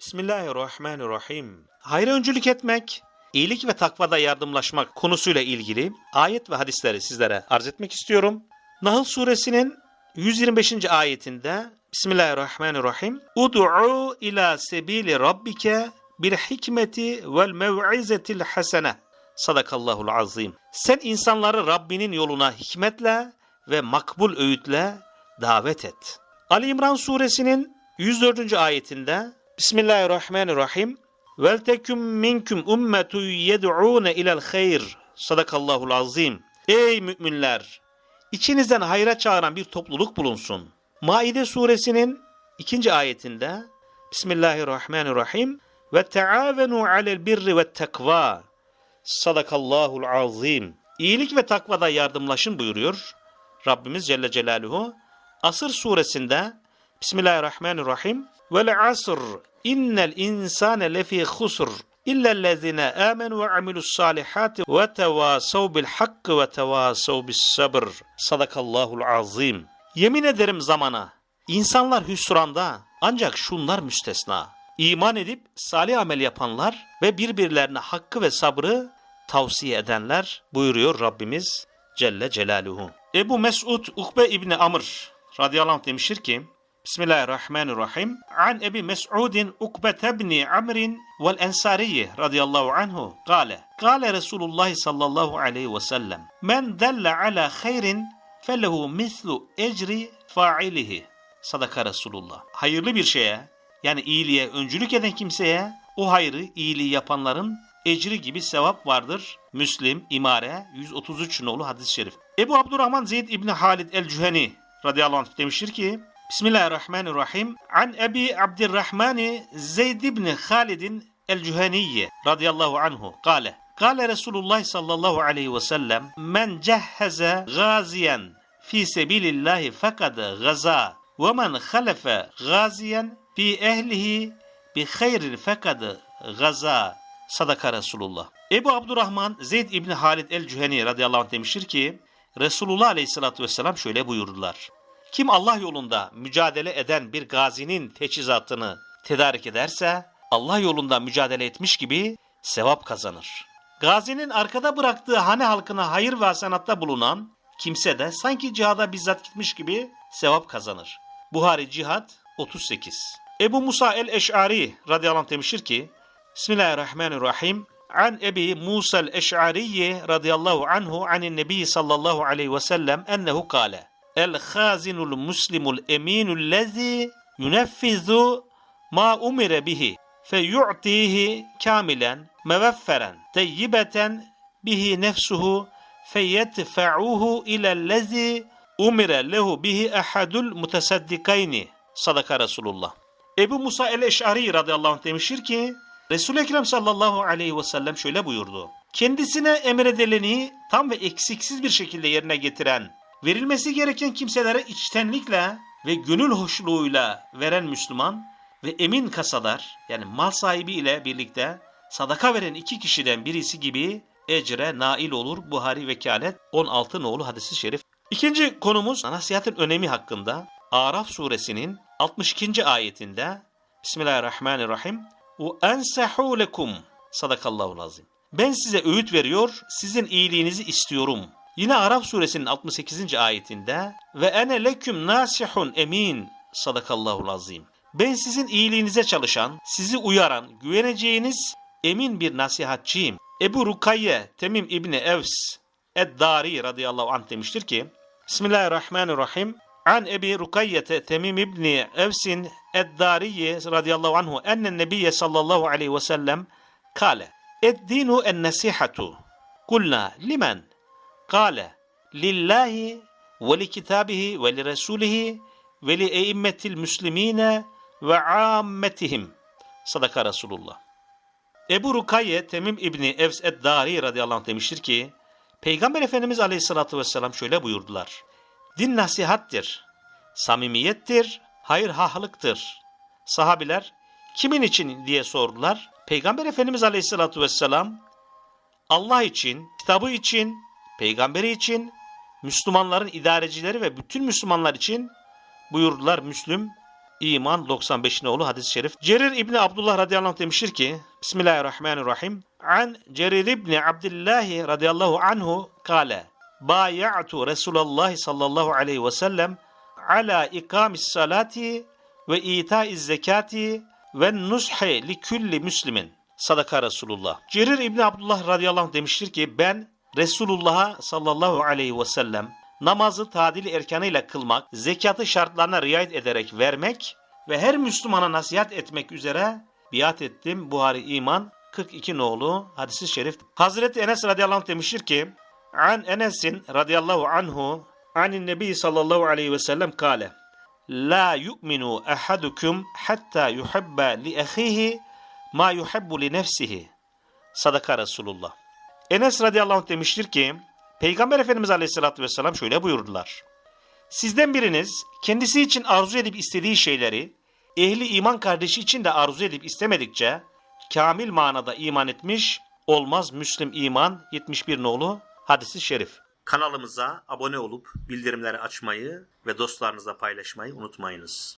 Bismillahirrahmanirrahim. Hayra öncülük etmek, iyilik ve takvada yardımlaşmak konusuyla ilgili ayet ve hadisleri sizlere arz etmek istiyorum. Nahl suresinin 125. ayetinde Bismillahirrahmanirrahim. Ud'u ila sebili rabbike bil hikmeti vel mev'izetil hasene. Sadakallahul azim. Sen insanları Rabbinin yoluna hikmetle ve makbul öğütle davet et. Ali İmran suresinin 104. ayetinde Bismillahirrahmanirrahim. Vel teküm minkum ummetu yed'ûne ilel hayr. Sadakallahul azim. Ey müminler! İçinizden hayra çağıran bir topluluk bulunsun. Maide suresinin ikinci ayetinde Bismillahirrahmanirrahim. Ve teavenu alel birri ve tekva. Sadakallahul azim. İyilik ve takvada yardımlaşın buyuruyor. Rabbimiz Celle Celaluhu. Asır suresinde Bismillahirrahmanirrahim. Vel asr innel insane lefi khusr illellezine amenu ve amilus salihati ve tevasav bil hakkı ve tevasav bis sabr. Sadakallahul azim. Yemin ederim zamana. İnsanlar hüsranda ancak şunlar müstesna. İman edip salih amel yapanlar ve birbirlerine hakkı ve sabrı tavsiye edenler buyuruyor Rabbimiz Celle Celaluhu. Ebu Mesud Ukbe İbni Amr radıyallahu anh demiştir ki Bismillahirrahmanirrahim. An Ebi Mes'udin Ukbe ibni Amrin vel Ensariyi radıyallahu anhu kâle. Kâle Resulullah sallallahu aleyhi ve sellem. Men delle ala hayrin felehu mislu ecri failihi. Sadaka Resulullah. Hayırlı bir şeye yani iyiliğe öncülük eden kimseye o hayrı iyiliği yapanların ecri gibi sevap vardır. Müslim, İmare 133 nolu hadis-i şerif. Ebu Abdurrahman Zeyd İbni Halid el-Cüheni radıyallahu anh demiştir ki Bismillahirrahmanirrahim. An Ebi Abdirrahmani Zeyd ibn Halidin el-Cüheniye radıyallahu anhu kâle. Kâle Resulullah sallallahu aleyhi ve sellem men cehheze gaziyen fi sebilillahi fekad gaza ve men halefe gaziyen fi ehlihi bi hayrin fekad gaza. Sadaka Resulullah. Ebu Abdurrahman Zeyd İbni Halid el-Cüheni radıyallahu anh demiştir ki Resulullah aleyhissalatü vesselam şöyle buyurdular. Kim Allah yolunda mücadele eden bir gazinin teçhizatını tedarik ederse Allah yolunda mücadele etmiş gibi sevap kazanır. Gazinin arkada bıraktığı hane halkına hayır ve hasanatta bulunan kimse de sanki cihada bizzat gitmiş gibi sevap kazanır. Buhari Cihad 38 Ebu Musa el-Eş'ari radıyallahu anh demiştir ki Bismillahirrahmanirrahim An Ebi Musa el-Eş'ariye radıyallahu anhu anin nebi sallallahu aleyhi ve sellem ennehu kâle El hazinul muslimul eminul lezi yuneffizu ma umire bihi fe yu'tihi kamilen mevefferen teyyibeten bihi nefsuhu fe yedfa'uhu ilellezi umire lehu bihi ahadul mutasaddikayni sadaka Resulullah. Ebu Musa el-Eş'ari radıyallahu anh demiştir ki Resul-i Ekrem sallallahu aleyhi ve sellem şöyle buyurdu. Kendisine emredileni tam ve eksiksiz bir şekilde yerine getiren Verilmesi gereken kimselere içtenlikle ve gönül hoşluğuyla veren Müslüman ve emin kasadar yani mal sahibi ile birlikte sadaka veren iki kişiden birisi gibi ecre nail olur Buhari Vekalet 16 nolu hadisi şerif. İkinci konumuz nasihatin önemi hakkında Araf suresinin 62. ayetinde Bismillahirrahmanirrahim ve ensehu lekum sadakallahu. Ben size öğüt veriyor, sizin iyiliğinizi istiyorum Yine Araf suresinin 68. ayetinde ve ene leküm nasihun emin sadakallahu azim. Ben sizin iyiliğinize çalışan, sizi uyaran, güveneceğiniz emin bir nasihatçiyim. Ebu Rukayye Temim İbni Evs Eddari radıyallahu anh demiştir ki Bismillahirrahmanirrahim. An Ebi Rukayyete Temim İbni Evsin Eddariye radıyallahu anhu ennen nebiyye sallallahu aleyhi ve sellem kale Eddinu en nasihatu kulna limen Kale lillahi ve li kitabihi ve li resulihi ve li eimmetil müslimine ve ammetihim. Sadaka Resulullah. Ebu Rukayye Temim İbni Evs Eddari radıyallahu anh demiştir ki Peygamber Efendimiz aleyhissalatü vesselam şöyle buyurdular. Din nasihattir, samimiyettir, hayır hahlıktır. Sahabiler kimin için diye sordular. Peygamber Efendimiz aleyhissalatü vesselam Allah için, kitabı için, peygamberi için, Müslümanların idarecileri ve bütün Müslümanlar için buyurdular Müslüm İman 95 nolu hadis-i şerif. Cerir İbni Abdullah radıyallahu anh demiştir ki Bismillahirrahmanirrahim. An Cerir İbni Abdillahi radıyallahu anhu kale Baya'tu Resulallah sallallahu aleyhi ve sellem ala ikamis salati ve itaiz zekati ve nushi li külli müslimin. Sadaka Resulullah. Cerir İbni Abdullah radıyallahu anh demiştir ki ben Resulullah'a sallallahu aleyhi ve sellem namazı tadil erkanıyla kılmak, zekatı şartlarına riayet ederek vermek ve her Müslümana nasihat etmek üzere biat ettim. Buhari İman 42 nolu hadisi şerif. Hazreti Enes radıyallahu anh demiştir ki An Enes'in radıyallahu anhu anin nebi sallallahu aleyhi ve sellem kale La yu'minu ahadukum hatta yuhibba li ahihi ma yuhibbu li nefsihi. Sadaka Resulullah. Enes radıyallahu anh demiştir ki Peygamber Efendimiz aleyhissalatü vesselam şöyle buyurdular. Sizden biriniz kendisi için arzu edip istediği şeyleri ehli iman kardeşi için de arzu edip istemedikçe kamil manada iman etmiş olmaz Müslim iman 71 nolu hadisi şerif. Kanalımıza abone olup bildirimleri açmayı ve dostlarınızla paylaşmayı unutmayınız.